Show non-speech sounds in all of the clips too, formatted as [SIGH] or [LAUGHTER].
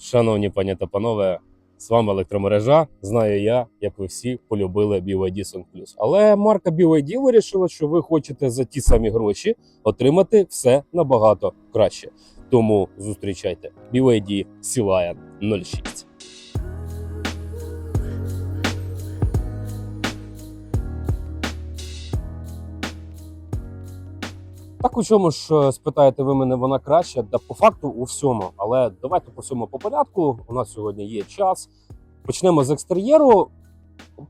Шановні пані та панове, з вами електромережа. Знаю я, як ви всі полюбили BYD Song Plus. Але марка BYD вирішила, що ви хочете за ті самі гроші отримати все набагато краще. Тому зустрічайте BYD Sea Lion 06. Так у чому ж е, спитаєте ви мене, вона краща? Да по факту у всьому. Але давайте по всьому по порядку. У нас сьогодні є час. Почнемо з екстер'єру.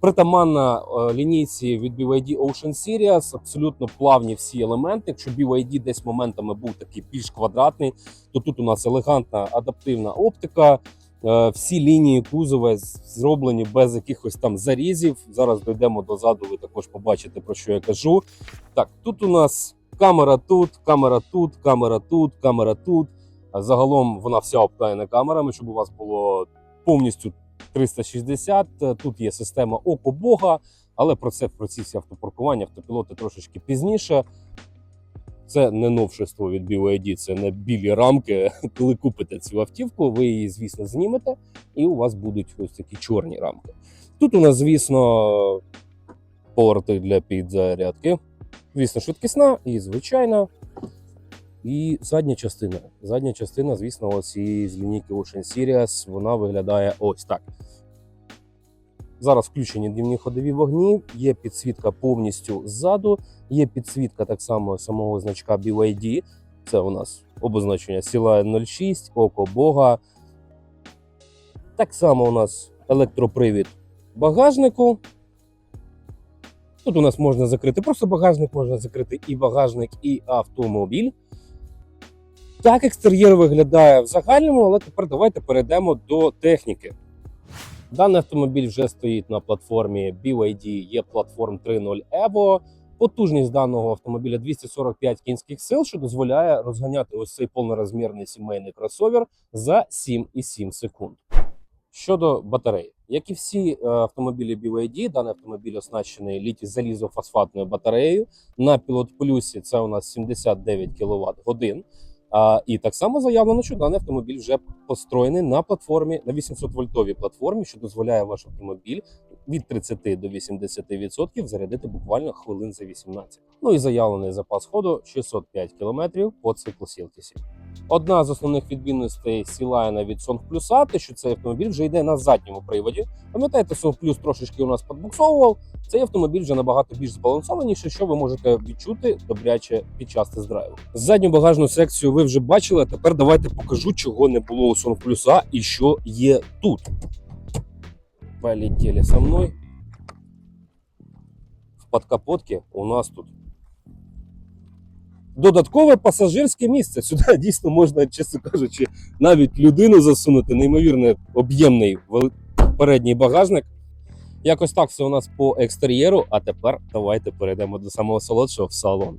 Притаманна е, лінійці від BYD Ocean Series, абсолютно плавні всі елементи. Якщо BYD десь моментами був такий більш квадратний, то тут у нас елегантна адаптивна оптика. Е, Всі лінії кузова зроблені без якихось там зарізів. Зараз дійдемо дозаду, ви також побачите про що я кажу. Так, тут у нас камера тут, камера тут, камера тут, камера тут. Загалом вона вся обтаяна камерами, щоб у вас було повністю 360. Е, Тут є система око Бога, але про це про ці всі автопаркування, автопілоти трошечки пізніше. Це не новшество від BYD, це не білі рамки. [LAUGHS] Коли купите цю автівку, ви її, звісно, знімете, і у вас будуть ось такі чорні рамки. Тут у нас, звісно, порти для підзарядки. Звісно, швидкісна і звичайна. І задня частина. Задня частина, звісно, ось і з лінійки Ocean Series, вона виглядає ось так. Зараз включені днівні ходові вогні, є підсвітка повністю ззаду, є підсвітка так само самого значка BYD. Це у нас обозначення Сіла 06, Око Бога. Так само у нас електропривід багажнику. Тут у нас можна закрити просто багажник, можна закрити і багажник, і автомобіль. Так екстер'єр виглядає в загальному, але тепер давайте перейдемо до техніки. Даний автомобіль вже стоїть на платформі BYD E-Platform 3.0 Evo. Потужність даного автомобіля 245 кінських сил, що дозволяє розганяти ось цей повнорозмірний сімейний кросовер за 7,7 секунд. Щодо батареї, як і всі е, автомобілі BYD, даний автомобіль оснащений літі залізофосфатною батареєю. На Pilot Plus це у нас 79 кВт годин. І так само заявлено, що даний автомобіль вже построєний на платформі на 800 вольтовій платформі, що дозволяє ваш автомобіль від 30 до 80% зарядити буквально хвилин за 18. Ну і заявлений запас ходу 605 км по циклу Сілтісі. Одна з основних відмінностей Сілайна від Song Plus, те, що цей автомобіль вже йде на задньому приводі. Пам'ятаєте, Song Plus трошечки у нас підбуксовував. Цей автомобіль вже набагато більш збалансованіший, що ви можете відчути добряче під час тест-драйву. Задню багажну секцію ви вже бачили. Тепер давайте покажу, чого не було у Song Plus і що є тут. Полетели со мною. В подкапотці у нас тут додаткове пасажирське місце. Сюди [LAUGHS] дійсно можна, чесно кажучи, навіть людину засунути. Неймовірно об'ємний передній багажник. Якось так все у нас по екстер'єру. А тепер давайте перейдемо до самого солодшого в салон.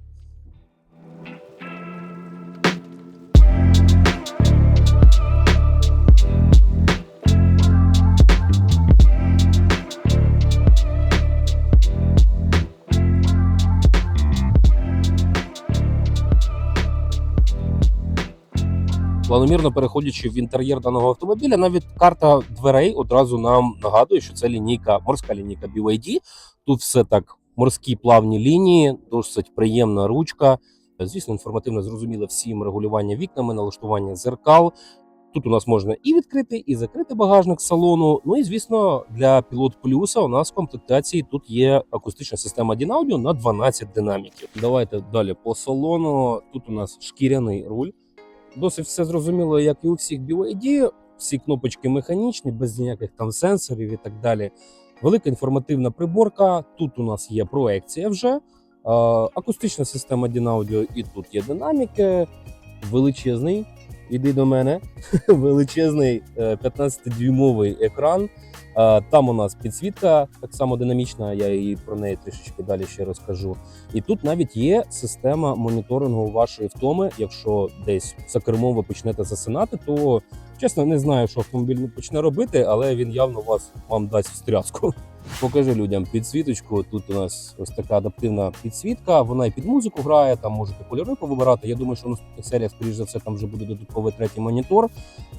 Планомірно переходячи в інтер'єр даного автомобіля, навіть карта дверей одразу нам нагадує, що це лінійка, морська лінійка BYD. Тут все так морські плавні лінії, досить приємна ручка. Звісно, інформативно зрозуміло всім регулювання вікнами, налаштування зеркал. Тут у нас можна і відкрити, і закрити багажник салону. Ну і звісно, для Pilot Plus у нас в комплектації тут є акустична система Dinauddio на 12 динаміків. Давайте далі по салону. Тут у нас шкіряний руль. Досить все зрозуміло, як і у всіх BYD. Всі кнопочки механічні, без ніяких там сенсорів і так далі. Велика інформативна приборка. Тут у нас є проекція вже. Е, Акустична система Dinauddio і тут є динаміки. Величезний. Іди до мене. [LAUGHS] Величезний е, 15-дюймовий екран. Е, Там у нас підсвітка так само динамічна. Я її про неї трішечки далі ще розкажу. І тут навіть є система моніторингу вашої втоми. Якщо десь за кермом ви почнете засинати, то чесно не знаю, що автомобіль почне робити, але він явно вас вам дасть встряску. Покажи людям підсвіточку. Тут у нас ось така адаптивна підсвітка. Вона і під музику грає. Там можете кольори повибирати. Я думаю, що в наступних серіях, скоріш за все, там вже буде додатковий третій монітор.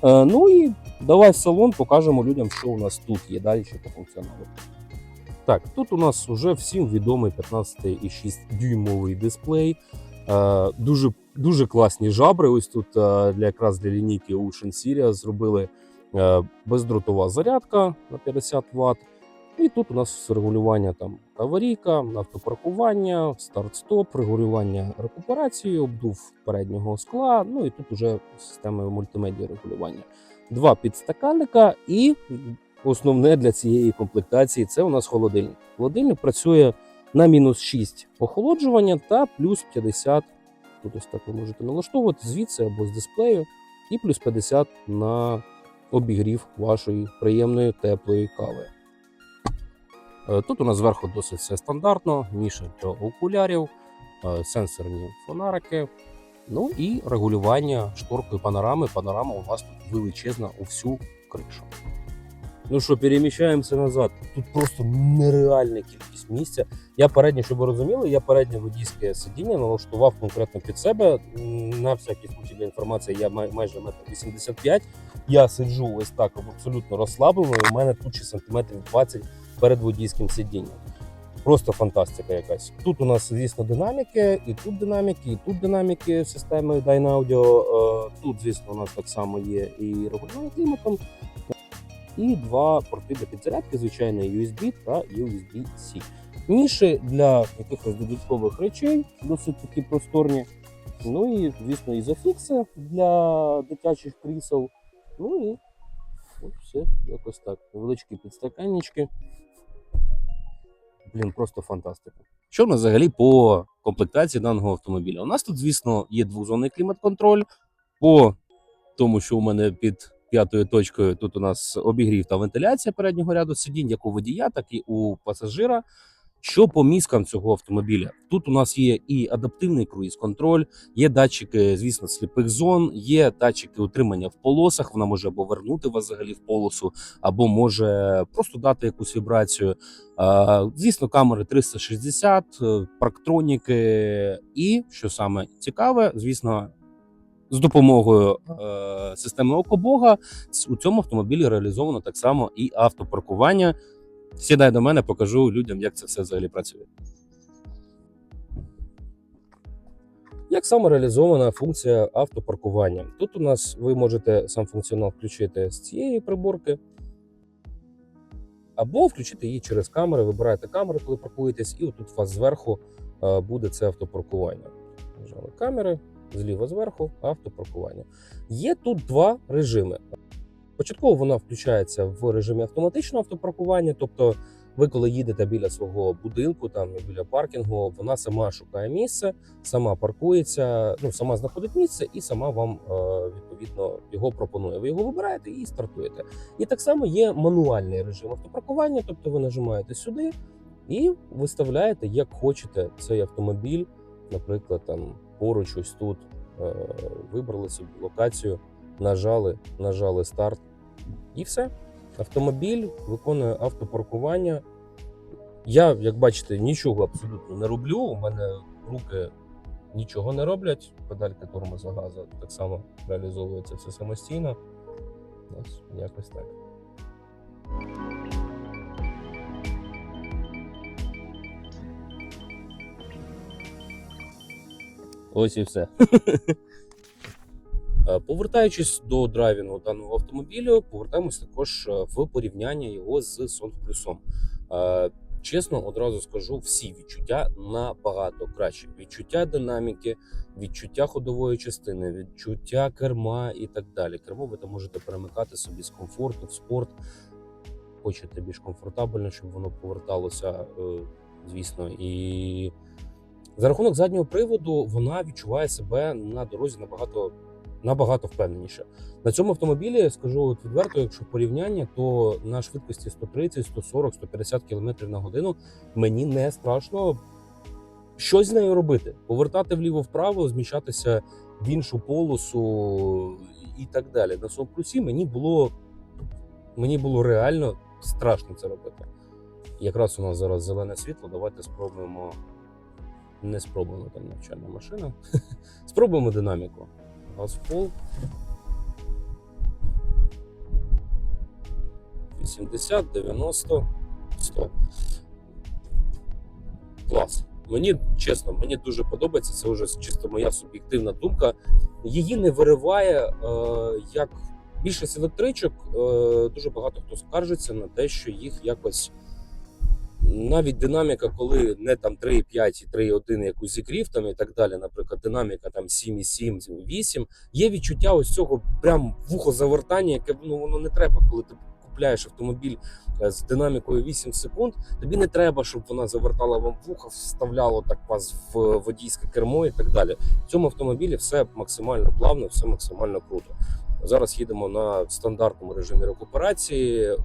Е, ну і давай в салон, покажемо людям, що у нас тут є далі ще по функціоналу. Так, тут у нас вже всім відомий 15,6 дюймовий дисплей. Е, дуже, дуже класні жабри. Ось тут е, для якраз для лінійки Ocean Series зробили бездротова зарядка на 50 Вт. І тут у нас регулювання там аварійка, автопаркування, старт-стоп, регулювання рекуперації, обдув переднього скла. Ну і тут уже система мультимедіа регулювання. Два підстаканника і основне для цієї комплектації це у нас холодильник. Холодильник працює на мінус 6 охолоджування та плюс 50. Тут ось так ви можете налаштовувати звідси або з дисплею, і плюс 50 на обігрів вашої приємної теплої кави. Е, Тут у нас зверху досить все стандартно, ніша для окулярів, е, сенсорні фонарики, ну і регулювання шторкою панорами. Панорама у вас тут величезна у всю кришу. Ну що, переміщаємося назад. Тут просто нереальна кількість місця. Я переднє, щоб ви розуміли, я переднє водійське сидіння налаштував конкретно під себе. На всякий случай для інформації, я май- майже метр 85. Я сиджу ось так абсолютно розслаблено. У мене тут ще сантиметрів 20 перед водійським сидінням. Просто фантастика якась. Тут у нас, звісно, динаміки, і тут динаміки, і тут динаміки системи Dynaaudio. Е, Тут, звісно, у нас так само є і регулювання кліматом, і два порти для підзарядки, звичайно, USB та USB-C. Ніші для якихось додаткових речей, досить такі просторні. Ну і, звісно, ізофікси для дитячих крісел. Ну і от все якось так. Невеличкі підстаканнички. Блін, просто фантастика. Що в нас взагалі по комплектації даного автомобіля? У нас тут, звісно, є двозонний клімат-контроль. По тому, що у мене під п'ятою точкою тут у нас обігрів та вентиляція переднього ряду сидінь, як у водія, так і у пасажира. Що по мізкам цього автомобіля? Тут у нас є і адаптивний круїз-контроль, є датчики, звісно, сліпих зон, є датчики утримання в полосах. Вона може або вернути вас взагалі в полосу, або може просто дати якусь вібрацію. Звісно, камери 360, е, парктроніки, і що саме цікаве, звісно, з допомогою е, системи Окобога у цьому автомобілі реалізовано так само і автопаркування. Сідай до мене, покажу людям, як це все взагалі працює. Як саме реалізована функція автопаркування? Тут у нас ви можете сам функціонал включити з цієї приборки, або включити її через камери. Вибираєте камери, коли паркуєтесь, і отут у вас зверху е, буде це автопаркування. Нажали камери, зліва зверху автопаркування. Є тут два режими. Початково вона включається в режимі автоматичного автопаркування, тобто ви, коли їдете біля свого будинку, там біля паркінгу, вона сама шукає місце, сама паркується, ну сама знаходить місце і сама вам е, відповідно його пропонує. Ви його вибираєте і стартуєте. І так само є мануальний режим автопаркування, тобто ви нажимаєте сюди і виставляєте, як хочете цей автомобіль, наприклад, там поруч, ось тут е, вибрали собі локацію, нажали, нажали старт, і все. Автомобіль виконує автопаркування. Я, як бачите, нічого абсолютно не роблю. У мене руки нічого не роблять. Педалька тормоза газу так само реалізовується все самостійно. Ось якось так. Ось і все. [LAUGHS] Е, Повертаючись до драйвінгу даного автомобілю, повертаємось також е, в порівняння його з Сон Плюсом. Е, Чесно, одразу скажу, всі відчуття набагато краще. Відчуття динаміки, відчуття ходової частини, відчуття керма і так далі. Кермо ви там можете перемикати собі з комфорту в спорт. Хочете більш комфортабельно, щоб воно поверталося, звісно. І за рахунок заднього приводу вона відчуває себе на дорозі набагато набагато впевненіше. На цьому автомобілі скажу от відверто, якщо порівняння, то на швидкості 130, 140, 150 км на годину мені не страшно щось з нею робити. Повертати вліво-вправо, зміщатися в іншу полосу і так далі. На своєму мені було мені було реально страшно це робити. Якраз у нас зараз зелене світло. Давайте спробуємо. Не спробуємо там навчальна машина. [LAUGHS] спробуємо динаміку. Газ в пол. 80, 90, 100. Клас. Мені чесно, мені дуже подобається. Це вже чисто моя суб'єктивна думка. Її не вириває е, як більшість електричок. Е, дуже багато хто скаржиться на те, що їх якось навіть динаміка, коли не там 3,5 і 3,1 якусь зігрів там і так далі, наприклад, динаміка там 7,7, 8, є відчуття ось цього прям вухозавертання, яке ну, воно не треба, коли ти купляєш автомобіль е, з динамікою 8 секунд. Тобі не треба, щоб вона завертала вам вуха, вставляло так вас в водійське кермо і так далі. В цьому автомобілі все максимально плавно, все максимально круто. Зараз їдемо на стандартному режимі рекуперації.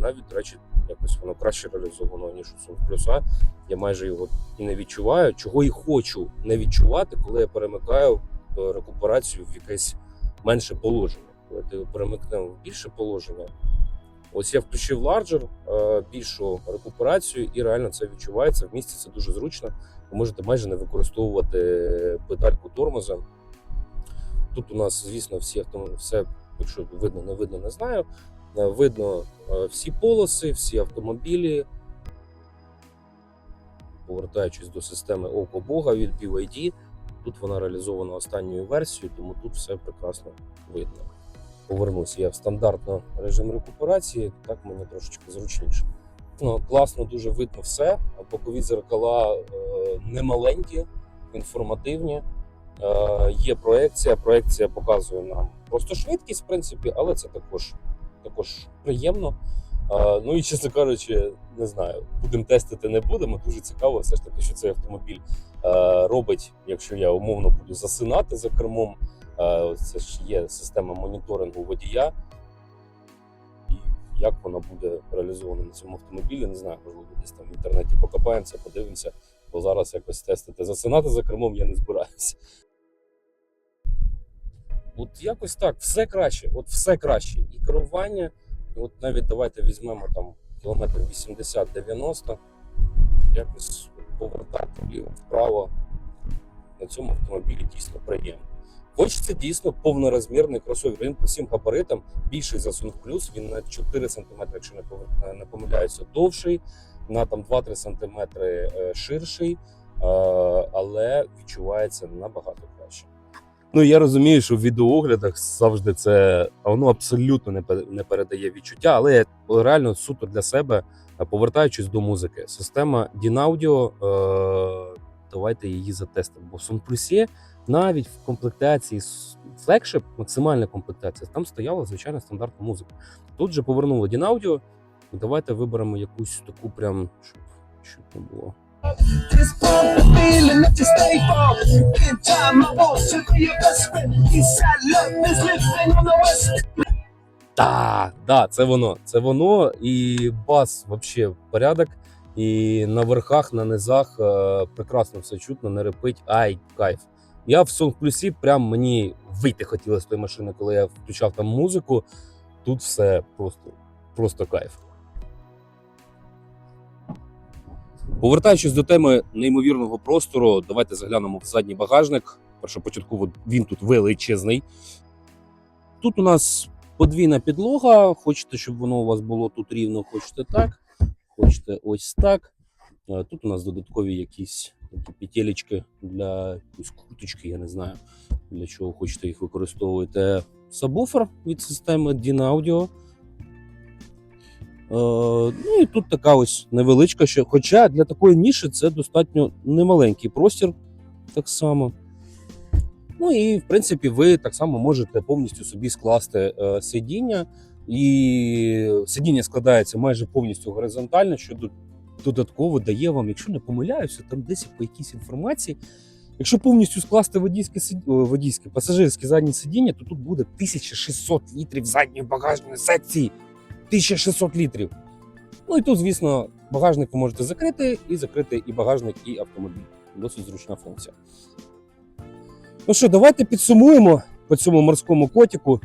Навіть, до речі, якось воно краще реалізовано, ніж у Plus A. Я майже його і не відчуваю. Чого і хочу не відчувати, коли я перемикаю е, рекуперацію в якесь менше положення. Коли ти перемикнемо в більше положення. Ось я включив ларджер, е, більшу рекуперацію, і реально це відчувається. В місті це дуже зручно. Ви можете майже не використовувати педальку тормоза. Тут у нас, звісно, всі все, якщо видно, не видно, не знаю. Видно е, всі полоси, всі автомобілі. Повертаючись до системи Око Бога від BYD, тут вона реалізована останньою версією, тому тут все прекрасно видно. Повернуся я в стандартний режим рекуперації, так мені трошечки зручніше. Ну, класно, дуже видно все. Бокові дзеркала е, немаленькі, інформативні. Е, є проекція. Проекція показує нам просто швидкість, в принципі, але це також, також приємно. Ну і чесно кажучи, не знаю, будемо тестити, не будемо. Дуже цікаво, все ж таки, що цей автомобіль робить, якщо я умовно буду засинати за кермом. Це ж є система моніторингу водія. І як вона буде реалізована на цьому автомобілі, не знаю, можливо, десь там в інтернеті покопаємося, подивимося, бо зараз якось тестити. Засинати за кермом я не збираюся. От якось так, все краще, от все краще. І керування, от навіть давайте візьмемо там кілометр 80-90, якось повертати вліво вправо. На цьому автомобілі дійсно приємно. Хоч це дійсно повнорозмірний кросовер. Він по всім габаритам більший за Sung Plus, він на 4 см, якщо не не помиляюся, довший, на там 2-3 см е, ширший, е, але відчувається набагато. Ну я розумію, що в відеооглядах завжди це воно абсолютно не не передає відчуття, але реально суто для себе, е, повертаючись до музики, система Dynaudio, е, давайте її затестимо. Бо в Song навіть в комплектації флекшип, максимальна комплектація, там стояла звичайна стандартна музика. Тут же Dynaudio, і давайте виберемо якусь таку прям, щоб, щоб не було. This pump feeling that you stay for. In time, I want to be your best friend. Eastside love is living on the west. Та, да, це воно. Це воно. І бас взагалі порядок. І на верхах, на низах е, прекрасно все чутно, не репить. Ай, кайф. Я в Song Plus прям мені вийти хотілося з тої машини, коли я включав там музику. Тут все просто, просто кайф. Повертаючись до теми неймовірного простору, давайте заглянемо в задній багажник. Першопочатково він тут величезний. Тут у нас подвійна підлога. Хочете, щоб воно у вас було тут рівно, хочете так, хочете ось так. Е, Тут у нас додаткові якісь такі петелечки для якоїсь круточки, я не знаю, для чого хочете їх використовуєте. Сабвуфер від системи Dynaudio. Е, ну і тут така ось невеличка ще. Хоча для такої ніші це достатньо немаленький простір, так само. Ну і в принципі, ви так само можете повністю собі скласти е, сидіння, і сидіння складається майже повністю горизонтально, що додатково дає вам, якщо не помиляюся, там десь по якійсь інформації. Якщо повністю скласти водійське, водійське пасажирське заднє сидіння, то тут буде 1600 літрів задньої багажної секції. 1600 літрів. Ну і тут, звісно, багажник ви можете закрити і закрити і багажник, і автомобіль. Досить зручна функція. Ну що, давайте підсумуємо по цьому морському котику.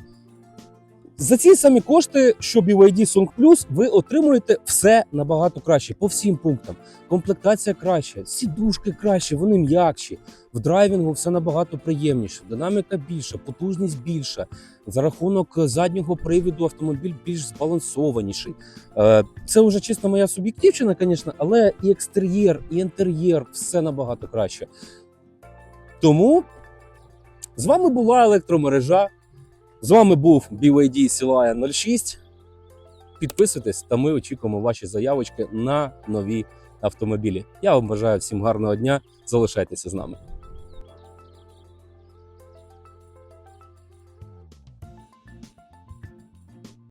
За ці самі кошти, що BYD Song Plus, ви отримуєте все набагато краще по всім пунктам. Комплектація краща, сідушки краще, вони м'якші. В драйвінгу все набагато приємніше, динаміка більша, потужність більша. За рахунок заднього привіду автомобіль більш збалансованіший. Е, Це вже чисто моя суб'єктивщина, звісно, але і екстер'єр, і інтер'єр все набагато краще. Тому з вами була електромережа. З вами був BYD Silaya 06. Підписуйтесь, та ми очікуємо ваші заявочки на нові автомобілі. Я вам бажаю всім гарного дня. Залишайтеся з нами.